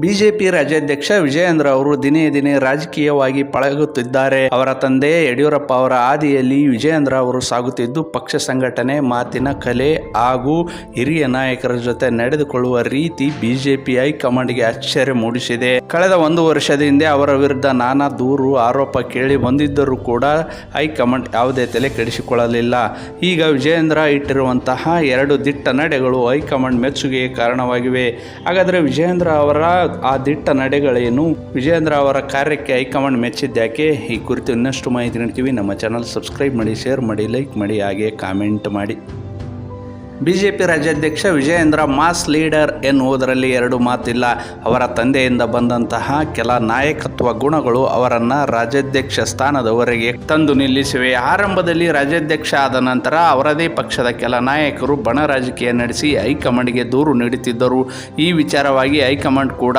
BJP ರಾಜ್ಯಾಧ್ಯಕ್ಷ ವಿಜಯೇಂದ್ರ ಅವರು ದಿನೇ ದಿನೇ ರಾಜಕೀಯವಾಗಿ ಪಳಗುತ್ತಿದ್ದಾರೆ. ಅವರ ತಂದೆ ಯಡಿಯೂರಪ್ಪ ಅವರ ಹಾದಿಯಲ್ಲಿ ವಿಜಯೇಂದ್ರ ಅವರು ಸಾಗುತ್ತಿದ್ದು, ಪಕ್ಷ ಸಂಘಟನೆ, ಮಾತಿನ ಕಲೆ ಹಾಗೂ ಹಿರಿಯ ನಾಯಕರ ಜೊತೆ ನಡೆದುಕೊಳ್ಳುವ ರೀತಿ ಬಿಜೆಪಿ ಹೈಕಮಾಂಡ್ಗೆ ಆಶ್ಚರ್ಯ ಮೂಡಿಸಿದೆ. ಕಳೆದ ಒಂದು ವರ್ಷದ ಹಿಂದೆ ಅವರ ವಿರುದ್ಧ ನಾನಾ ದೂರು, ಆರೋಪ ಕೇಳಿ ಬಂದಿದ್ದರೂ ಕೂಡ ಹೈಕಮಾಂಡ್ ಯಾವುದೇ ತಲೆ ಕೆಡಿಸಿಕೊಳ್ಳಲಿಲ್ಲ. ಈಗ ವಿಜಯೇಂದ್ರ ಇಟ್ಟಿರುವಂತಹ ಎರಡು ದಿಟ್ಟ ನಡೆಗಳು ಹೈಕಮಾಂಡ್ ಮೆಚ್ಚುಗೆಗೆ ಕಾರಣವಾಗಿವೆ. ಹಾಗಾದರೆ ವಿಜಯೇಂದ್ರ ಅವರ ಆ ದಿಟ್ಟ ನಡೆಗಳೇನು? ವಿಜೇಂದ್ರ ಅವರ ಕಾರ್ಯಕ್ಕೆ ಹೈಕಮಾಂಡ್ ಮೆಚ್ಚಿದ್ಯಾಕೆ ಈ ಕುರಿತು ಇನ್ನಷ್ಟು ಮಾಹಿತಿ ನೀಡ್ತೀವಿ. ನಮ್ಮ ಚಾನಲ್ ಸಬ್ಸ್ಕ್ರೈಬ್ ಮಾಡಿ, ಶೇರ್ ಮಾಡಿ, ಲೈಕ್ ಮಾಡಿ, ಹಾಗೆ ಕಾಮೆಂಟ್ ಮಾಡಿ. ಬಿಜೆಪಿ ರಾಜ್ಯಾಧ್ಯಕ್ಷ ವಿಜಯೇಂದ್ರ ಮಾಸ್ ಲೀಡರ್ ಎನ್ನುವುದರಲ್ಲಿ ಎರಡು ಮಾತಿಲ್ಲ. ಅವರ ತಂದೆಯಿಂದ ಬಂದಂತಹ ಕೆಲ ನಾಯಕತ್ವ ಗುಣಗಳು ಅವರನ್ನು ರಾಜ್ಯಾಧ್ಯಕ್ಷ ಸ್ಥಾನದವರೆಗೆ ತಂದು ನಿಲ್ಲಿಸಿವೆ. ಆರಂಭದಲ್ಲಿ ರಾಜ್ಯಾಧ್ಯಕ್ಷ ಆದ ನಂತರ ಅವರದೇ ಪಕ್ಷದ ಕೆಲ ನಾಯಕರು ಬಣ ರಾಜಕೀಯ ನಡೆಸಿ ಹೈಕಮಾಂಡ್ಗೆ ದೂರು ನೀಡುತ್ತಿದ್ದರು. ಈ ವಿಚಾರವಾಗಿ ಹೈಕಮಾಂಡ್ ಕೂಡ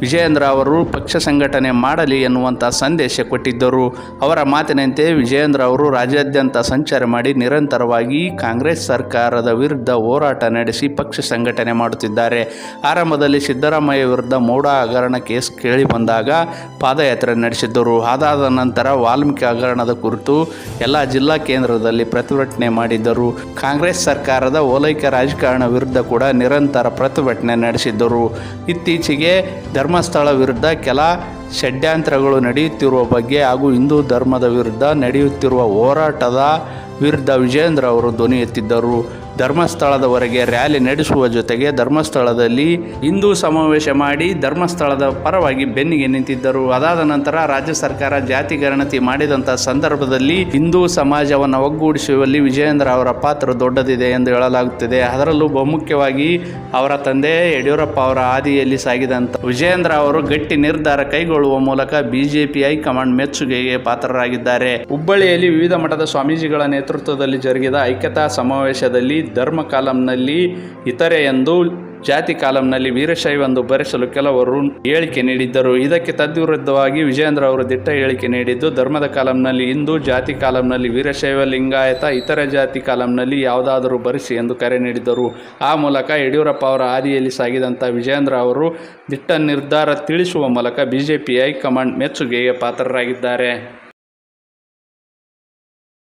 ವಿಜಯೇಂದ್ರ ಅವರು ಪಕ್ಷ ಸಂಘಟನೆ ಮಾಡಲಿ ಎನ್ನುವಂಥ ಸಂದೇಶ ಕೊಟ್ಟಿದ್ದರು. ಅವರ ಮಾತಿನಂತೆ ವಿಜಯೇಂದ್ರ ಅವರು ರಾಜ್ಯಾದ್ಯಂತ ಸಂಚಾರ ಮಾಡಿ ನಿರಂತರವಾಗಿ ಕಾಂಗ್ರೆಸ್ ಸರ್ಕಾರದ ವಿರುದ್ಧ ಹೋರಾಟ ನಡೆಸಿ ಪಕ್ಷ ಸಂಘಟನೆ ಮಾಡುತ್ತಿದ್ದಾರೆ. ಆರಂಭದಲ್ಲಿ ಸಿದ್ದರಾಮಯ್ಯ ವಿರುದ್ಧ ಮೋಡ ಹಗರಣ ಕೇಸ್ ಕೇಳಿ ಬಂದಾಗ ಪಾದಯಾತ್ರೆ ನಡೆಸಿದ್ದರು. ಅದಾದ ನಂತರ ವಾಲ್ಮೀಕಿ ಹಗರಣದ ಕುರಿತು ಎಲ್ಲ ಜಿಲ್ಲಾ ಕೇಂದ್ರದಲ್ಲಿ ಪ್ರತಿಭಟನೆ ಮಾಡಿದ್ದರು. ಕಾಂಗ್ರೆಸ್ ಸರ್ಕಾರದ ಓಲೈಕೆ ರಾಜಕಾರಣ ವಿರುದ್ಧ ಕೂಡ ನಿರಂತರ ಪ್ರತಿಭಟನೆ ನಡೆಸಿದ್ದರು. ಇತ್ತೀಚೆಗೆ ಧರ್ಮಸ್ಥಳ ವಿರುದ್ಧ ಕೆಲ ಷಡ್ಯಂತ್ರಗಳು ನಡೆಯುತ್ತಿರುವ ಬಗ್ಗೆ ಹಾಗೂ ಹಿಂದೂ ಧರ್ಮದ ವಿರುದ್ಧ ನಡೆಯುತ್ತಿರುವ ಹೋರಾಟದ ವಿರುದ್ಧ ವಿಜೇಂದ್ರ ಅವರು ಧ್ವನಿ ಎತ್ತಿದ್ದರು. ಧರ್ಮಸ್ಥಳದವರೆಗೆ ರ್ಯಾಲಿ ನಡೆಸುವ ಜೊತೆಗೆ ಧರ್ಮಸ್ಥಳದಲ್ಲಿ ಹಿಂದೂ ಸಮಾವೇಶ ಮಾಡಿ ಧರ್ಮಸ್ಥಳದ ಪರವಾಗಿ ಬೆನ್ನಿಗೆ ನಿಂತಿದ್ದರು. ಅದಾದ ನಂತರ ರಾಜ್ಯ ಸರ್ಕಾರ ಜಾತಿ ಗಣತಿ ಮಾಡಿದಂತಹ ಸಂದರ್ಭದಲ್ಲಿ ಹಿಂದೂ ಸಮಾಜವನ್ನು ಒಗ್ಗೂಡಿಸುವಲ್ಲಿ ವಿಜಯೇಂದ್ರ ಅವರ ಪಾತ್ರ ದೊಡ್ಡದಿದೆ ಎಂದು ಹೇಳಲಾಗುತ್ತಿದೆ. ಅದರಲ್ಲೂ ಬಹುಮುಖ್ಯವಾಗಿ ಅವರ ತಂದೆ ಯಡಿಯೂರಪ್ಪ ಅವರ ಹಾದಿಯಲ್ಲಿ ಸಾಗಿದಂಥ ವಿಜಯೇಂದ್ರ ಅವರು ಗಟ್ಟಿ ನಿರ್ಧಾರ ಕೈಗೊಳ್ಳುವ ಮೂಲಕ ಬಿಜೆಪಿ ಹೈಕಮಾಂಡ್ ಮೆಚ್ಚುಗೆಗೆ ಪಾತ್ರರಾಗಿದ್ದಾರೆ. ಹುಬ್ಬಳ್ಳಿಯಲ್ಲಿ ವಿವಿಧ ಮಠದ ಸ್ವಾಮೀಜಿಗಳ ನೇತೃತ್ವದಲ್ಲಿ ಜರುಗಿದ ಐಕ್ಯತಾ ಸಮಾವೇಶದಲ್ಲಿ ಧರ್ಮ ಕಾಲಂನಲ್ಲಿ ಇತರೆ ಎಂದು, ಜಾತಿ ಕಾಲಂನಲ್ಲಿ ವೀರಶೈವ ಎಂದು ಬರೆಸಲು ಕೆಲವರು ಹೇಳಿಕೆ ನೀಡಿದ್ದರು. ಇದಕ್ಕೆ ತದ್ವಿರುದ್ಧವಾಗಿ ವಿಜಯೇಂದ್ರ ಅವರು ದಿಟ್ಟ ಹೇಳಿಕೆ ನೀಡಿದ್ದು, ಧರ್ಮದ ಕಾಲಂನಲ್ಲಿ ಹಿಂದೂ, ಜಾತಿ ಕಾಲಂನಲ್ಲಿ ವೀರಶೈವ, ಲಿಂಗಾಯತ, ಇತರ ಜಾತಿ ಕಾಲಂನಲ್ಲಿ ಯಾವುದಾದರೂ ಬರೆಸಿ ಎಂದು ಕರೆ ನೀಡಿದ್ದರು. ಆ ಮೂಲಕ ಯಡಿಯೂರಪ್ಪ ಅವರ ಹಾದಿಯಲ್ಲಿ ಸಾಗಿದಂಥ ವಿಜಯೇಂದ್ರ ಅವರು ದಿಟ್ಟ ನಿರ್ಧಾರ ತಿಳಿಸುವ ಮೂಲಕ ಬಿಜೆಪಿ ಹೈಕಮಾಂಡ್ ಮೆಚ್ಚುಗೆಗೆ ಪಾತ್ರರಾಗಿದ್ದಾರೆ.